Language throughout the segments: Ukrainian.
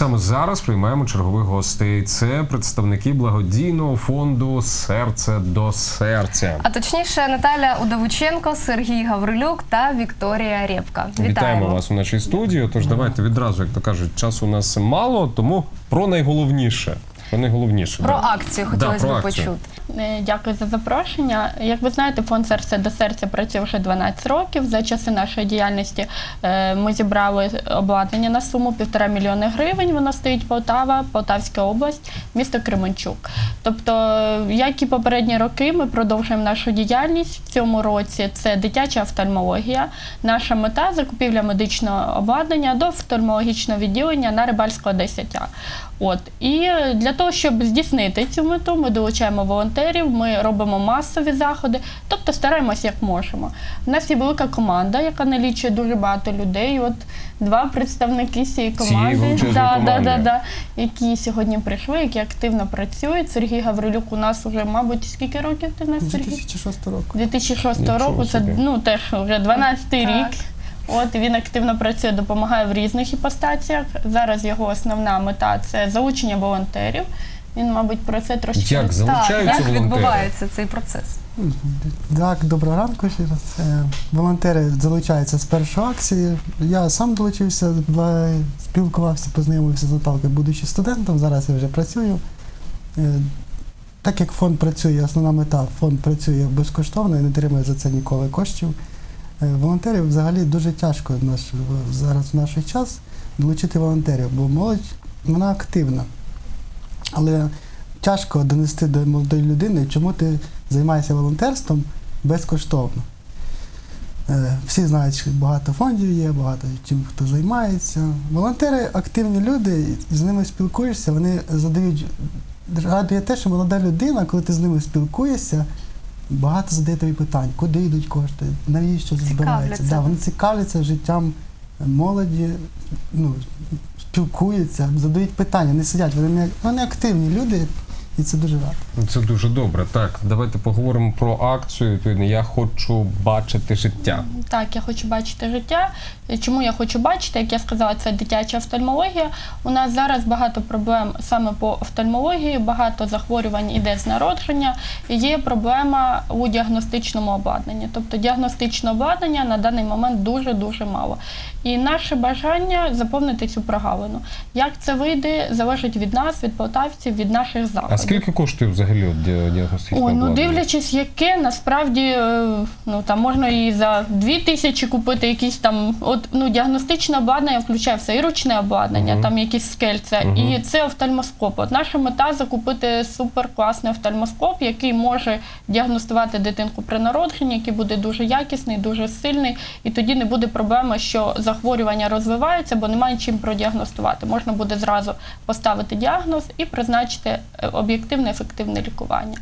Саме зараз приймаємо чергових гостей. Це представники благодійного фонду Серце до серця. А точніше, Наталя Удовиченко, Сергій Гаврилюк та Вікторія Рєпка. Вітаємо вас у нашій студії. Тож давайте відразу, як то кажуть, часу у нас мало, тому про найголовніше. Про найголовніше Про да. акцію хотілося да, б почути. Е, Дякую за запрошення. Як ви знаєте, фонд серце до серця працює вже 12 років. За часи нашої діяльності е, ми зібрали обладнання на суму півтора мільйони гривень. Воно стоїть Полтава, Полтавська область, місто Кременчук. Тобто, як і попередні роки, ми продовжуємо нашу діяльність в цьому році. Це дитяча офтальмологія. Наша мета закупівля медичного обладнання до офтальмологічного відділення на Рибальського 10А. От і для того, щоб здійснити цю мету, ми долучаємо волонтерів, ми робимо масові заходи, тобто стараємось як можемо. У нас є велика команда, яка налічує дуже багато людей. От два представники цієї команди, да, да, да, да, які сьогодні прийшли, які активно працюють. Сергій Гаврилюк у нас вже, мабуть, скільки років ти в нас Сергій? 2006 року. 2006 року. Це ну теж вже 12 Так. рік. От він активно працює, допомагає в різних іпостаціях. Зараз його основна мета це залучення волонтерів. Він, мабуть, про це трошки Як Так, залучаються як відбувається цей процес? Так, доброго ранку ще раз. Е, Волонтери залучаються з першої акції. Я сам долучився, спілкувався, познайомився з Наталкою, будучи студентом. Зараз я вже працюю. Е, Так як фонд працює, основна мета, фонд працює безкоштовно і не отримує за це ніколи коштів. Е, Волонтерів взагалі дуже тяжко зараз в наш час долучити волонтерів, бо молодь вона активна. Але тяжко донести до молодої людини, чому ти займаєшся волонтерством безкоштовно. Е, Всі знають, що багато фондів є, багато чим хто займається. Волонтери активні люди, з ними спілкуєшся, вони задають. Радує те, що молода людина, коли ти з ними спілкуєшся, багато задає тобі питань, куди йдуть кошти, навіщо це збирається. Да, вони цікавляться життям молоді, ну, спілкуються, задають питання, не сидять. Вони, вони активні люди, і це дуже рад. Це дуже добре. Так, давайте поговоримо про акцію. Відповідно, я хочу бачити життя. Так, я хочу бачити життя. Чому я хочу бачити? Як я сказала, це дитяча офтальмологія. У нас зараз багато проблем саме по офтальмології, багато захворювань іде з народження. І є проблема у діагностичному обладнанні. Тобто діагностичного обладнання на даний момент дуже дуже мало. І наше бажання заповнити цю прогалину. Як це вийде, залежить від нас, від полтавців, від наших заходів. Скільки коштує взагалі от ді- діагностичне Ой, ну обладнання? дивлячись, яке насправді е, ну там можна і за дві тисячі купити якісь там, от ну діагностичне обладнання включає все, і ручне обладнання, там якісь скельця, і це офтальмоскоп. От наша мета закупити суперкласний офтальмоскоп, який може діагностувати дитинку при народженні, який буде дуже якісний, дуже сильний, і тоді не буде проблеми, що захворювання розвивається, бо немає чим продіагностувати. Можна буде зразу поставити діагноз і призначити е, об'єктивне ефективне лікування.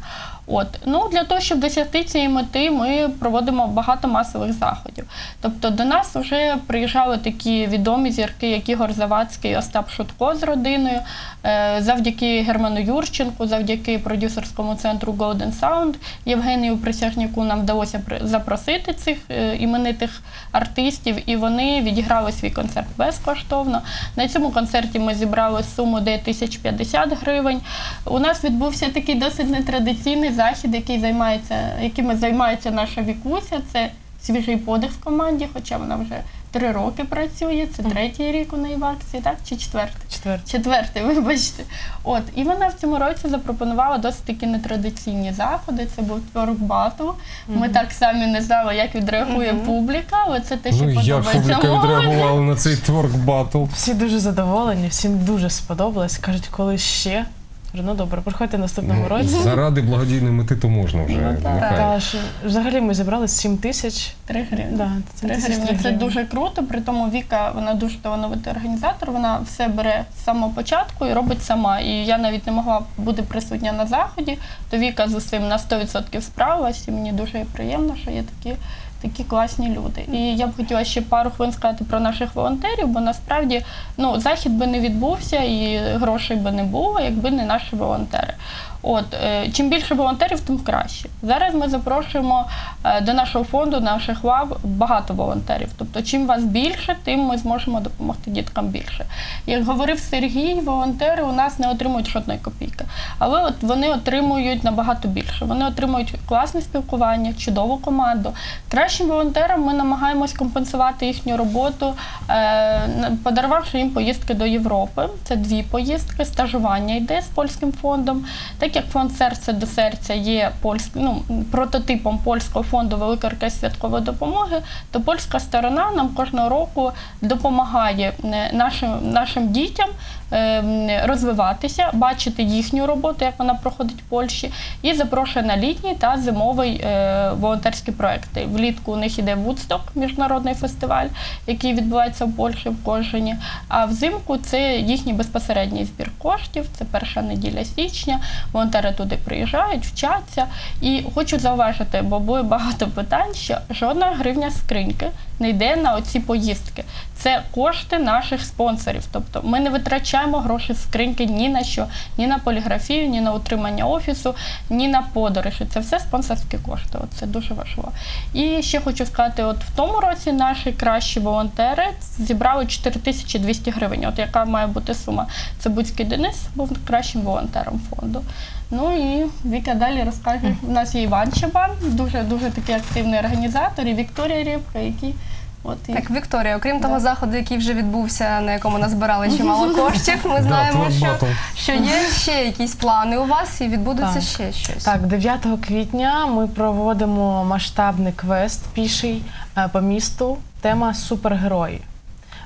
От ну для того, щоб досягти цієї мети, ми проводимо багато масових заходів. Тобто до нас вже приїжджали такі відомі зірки, як Ігор Завадський, Остап Шутко з родиною. Е, Завдяки Герману Юрченку, завдяки продюсерському центру Golden Sound Євгенію Присяжняку нам вдалося запросити цих е, іменитих артистів, і вони відіграли свій концерт безкоштовно. На цьому концерті ми зібрали суму 9050 гривень. У нас відбувся такий досить нетрадиційний захід, який займається, яким займається наша Вікуся. Це свіжий подих в команді, хоча вона вже три роки працює. Це третій рік у неї в акції, так? Чи четвертий? Четвертий. Четвертий, вибачте. От, і вона в цьому році запропонувала досить такі нетрадиційні заходи. Це був творк батл. Ми так самі не знали, як відреагує Мгм. публіка, але це те, що Ну як подобається. публіка молоді. відреагувала на цей творк батл? Всі дуже задоволені, всім дуже сподобалось. Кажуть, коли ще. Кажу, ну добре, приходьте наступного Ну, році. Заради благодійної мети то можна вже. Ну, так. нехай. Та, ж, взагалі ми зібрали 7 тисяч. Три гривні. Да, Три 7 тисяч гривні. Це гривні. дуже круто. При тому Віка, вона дуже талановитий організатор. Вона все бере з самого початку і робить сама. І я навіть не могла бути присутня на заході. То Віка з усім на 100% справилась. І мені дуже приємно, що є такі такі класні люди. І я б хотіла ще пару хвилин сказати про наших волонтерів, бо насправді ну, захід би не відбувся і грошей би не було, якби не наші волонтери. От е, чим більше волонтерів, тим краще. Зараз ми запрошуємо е, до нашого фонду, наших лав багато волонтерів. Тобто, чим вас більше, тим ми зможемо допомогти діткам більше. Як говорив Сергій, волонтери у нас не отримують жодної копійки, але от вони отримують набагато більше. Вони отримують класне спілкування, чудову команду. Кращим волонтерам ми намагаємось компенсувати їхню роботу, е, подарувавши їм поїздки до Європи. Це дві поїздки, стажування йде з польським фондом. Так як фонд серце до серця є польськ, ну, прототипом польського фонду оркестр святкової допомоги, то польська сторона нам кожного року допомагає е, нашим, нашим дітям е, розвиватися, бачити їхню роботу, як вона проходить в Польщі, і запрошує на літній та зимовий е, волонтерські проекти. Влітку у них іде Вудсток, міжнародний фестиваль, який відбувається в Польщі в Кожені. А взимку це їхній безпосередній збір коштів. Це перша неділя січня. Волонтери туди приїжджають, вчаться. І хочу зауважити, бо було багато питань, що жодна гривня скриньки не йде на оці поїздки. Це кошти наших спонсорів. Тобто ми не витрачаємо гроші скриньки ні на що, ні на поліграфію, ні на утримання офісу, ні на подорожі. Це все спонсорські кошти. От це дуже важливо. І ще хочу сказати: от в тому році наші кращі волонтери зібрали 4200 гривень. От яка має бути сума? Це Буцький Денис був кращим волонтером фонду. Ну і Віка далі розкаже. У нас є Іван Чабан, дуже дуже такий активний організатор, і Вікторія Рєпка, які от і Так, Вікторія, окрім того заходу, який вже відбувся, на якому назбирали чимало коштів, ми знаємо, що, що є ще якісь плани у вас і відбудеться Так. ще щось. Так, 9 квітня ми проводимо масштабний квест піший е, по місту. Тема супергерої.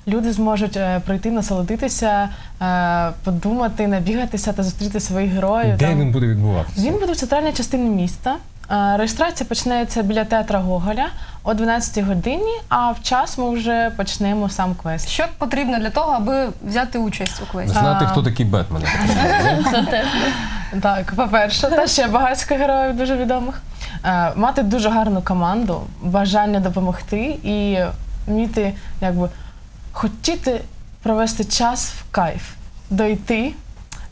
Люди зможуть е, прийти, насолодитися, е, подумати, набігатися та зустріти своїх героїв. Де Там- він буде відбуватися? Він буде в центральній частині міста. Е, Реєстрація починається біля театра Гоголя о 12 годині, а в час ми вже почнемо сам квест. Що потрібно для того, аби взяти участь у квесті? Знати, хто такий Бетмен. Так, по-перше, та ще багатько героїв дуже відомих. Мати дуже гарну команду, бажання допомогти і вміти якби хотіти провести час в кайф, дойти.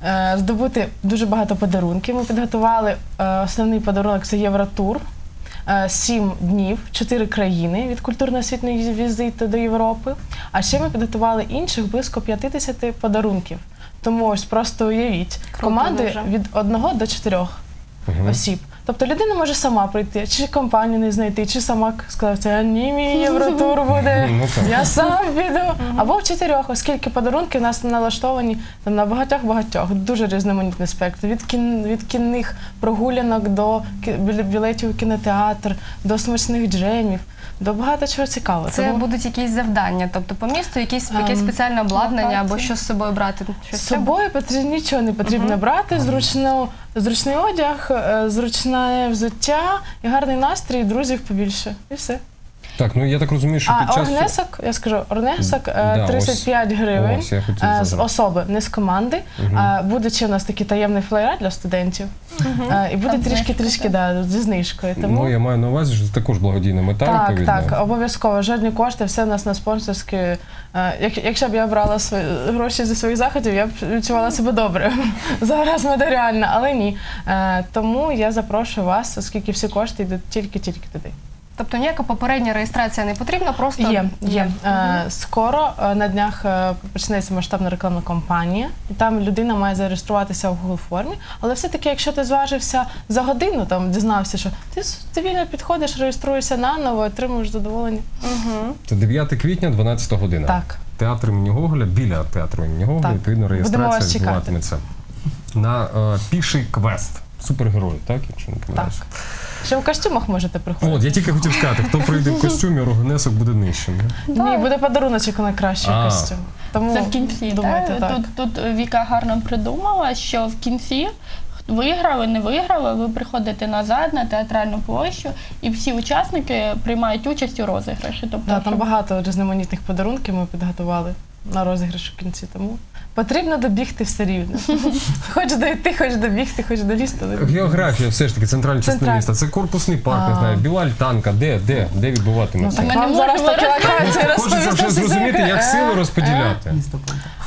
е, Здобути дуже багато подарунків. Ми підготували е, основний подарунок це Євротур. Е, Сім днів, чотири країни від культурно-освітньої візиту до Європи. А ще ми підготували інших близько 50 подарунків. Тому ось просто уявіть, Круто команди дуже. від одного до чотирьох осіб. Тобто людина може сама прийти, чи компанію не знайти, чи сама сказати, а ні, мій євротур буде, Ну, я сам піду. Або в чотирьох, оскільки подарунки в нас налаштовані там на багатьох-багатьох. Дуже різноманітний спектр. Від, кін, від кінних прогулянок до білетів у кінотеатр, до смачних джемів, до багато чого цікавого. Це Тому будуть якісь завдання, тобто по місту якісь, якесь Ем, спеціальне обладнання або локації. що з собою брати? Щось з треба? собою потрібно нічого не потрібно брати. Зручно, зручний одяг, е, зручне взуття і гарний настрій, друзів побільше. І все. Так, ну я так розумію, що А під час. оргнесок, я скажу, оргнесок е, Да, ось- 35 гривень Ось, я хотів е, з особи, не з команди. А буде ще у нас такий таємний флеєр для студентів. Е, І буде Там трішки-трішки да, зі знижкою. Тому Ну, я маю на увазі, що це також благодійна мета, так, відповідно. так, обов'язково. Жодні кошти, все у нас на спонсорські. Е, Як, якщо б я брала свої гроші зі своїх заходів, я б відчувала себе добре. Зараз матеріально, але ні. Е, Тому я запрошую вас, оскільки всі кошти йдуть тільки-тільки туди. Тобто ніяка попередня реєстрація не потрібна, просто Є, є. Е, Скоро е, на днях е, почнеться масштабна рекламна кампанія, і там людина має зареєструватися в Google формі. Але все-таки, якщо ти зважився за годину, там дізнався, що ти с- ти вільно підходиш, реєструєшся наново, отримуєш задоволення. Мгм. Це 9 квітня, 12 година. Так. Театр імені Гоголя, біля театру імені Гоголя, Так. відповідно, Будемо реєстрація вас чекати. відбуватиметься на е, піший квест. Супергерої, так? Якщо не помиляюсь. Ще в костюмах можете приходити. От, я тільки хотів сказати, хто прийде в костюмі, рогнесок буде нижчим. Ні, буде подаруночок на кращий А. костюм. Тому Це в кінці. думайте, так? так. Тут, тут Віка гарно придумала, що в кінці. Виграли, не виграли, ви приходите назад на театральну площу, і всі учасники приймають участь у розіграші. Тобто, Да, там щоб- багато різноманітних подарунків ми підготували. На розіграш у кінці. Тому потрібно добігти все рівно. Хоч дойти, хоч добігти, хоч долізти. Географія, все ж таки, центральна частина Центральна. міста. Це корпусний парк, не знаю, біла альтанка, де, де, де Ну, відбуватиметься. так Ми не вам зараз можемо такі локації Хочеться розповісти. вже зрозуміти, як сили Е, розподіляти. Місто.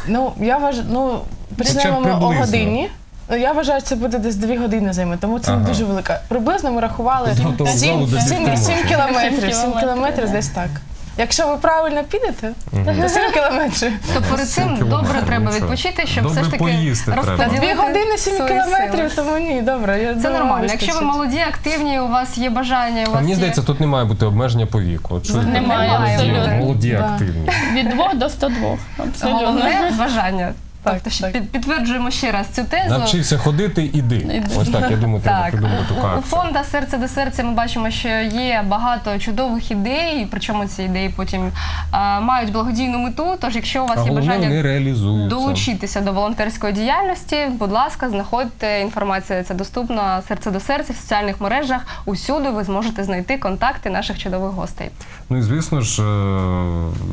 Ну, я вважаю, ну, почнемо ми о приблизно. годині. Ну, Я вважаю, це буде десь дві години займе, тому це Ага. не дуже велика. Приблизно ми рахували залу 7, до сім, Дніпра. кілометрів. Сім 7 кілометрів десь так. Якщо ви правильно підете, то 7 кілометрів. То перед цим кілометрів, добре треба нічого. відпочити, щоб Добре все ж таки поїсти треба. розподілити Дві години 7 свої кілометрів, тому ні, добре. Я Це думаю, нормально. Якщо ви вистачить. молоді, активні, у вас є бажання, у А вас мені є... здається, тут не має бути обмеження по віку. От що Немає, молоді, абсолютно. молоді Да. активні. Від 2 до 102. Абсолютно. головне бажання. Так, тобто, що так. під- підтверджуємо ще раз цю тезу. Навчився ходити, іди. Іди. Ось так, я думаю, треба Так, придумати у, таку у акцію. фонда серце до серця ми бачимо, що є багато чудових ідей, причому ці ідеї потім а, мають благодійну мету. Тож, якщо у вас А є головне, бажання реалізуються. долучитися до волонтерської діяльності, будь ласка, знаходьте інформація. Це доступна серце до серця в соціальних мережах. Усюди ви зможете знайти контакти наших чудових гостей. Ну і звісно ж, е,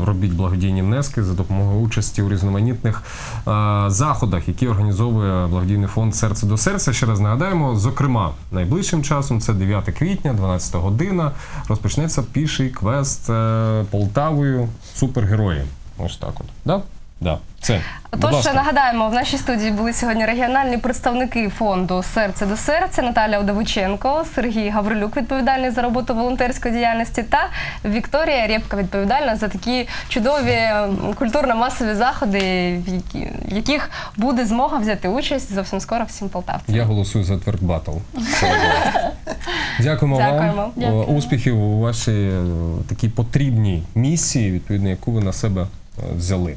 робіть благодійні внески за допомогою участі у різноманітних е, заходах, які організовує благодійний фонд Серце до серця. Ще раз нагадаємо, зокрема, найближчим часом це 9 квітня, 12 година. Розпочнеться піший квест е, Полтавою супергерої. Ось так от. Да? Да. Це. Будь Тож ласка. нагадаємо, в нашій студії були сьогодні регіональні представники фонду Серце до серця Наталя Одовиченко, Сергій Гаврилюк, відповідальний за роботу волонтерської діяльності, та Вікторія Рєпка, відповідальна за такі чудові культурно-масові заходи, в яких буде змога взяти участь зовсім скоро всім полтавцям. Я голосую за тверд батл. Дякуємо, вам. Е, Успіхів у вашій е, такій потрібній місії, відповідно, яку ви на себе е, взяли.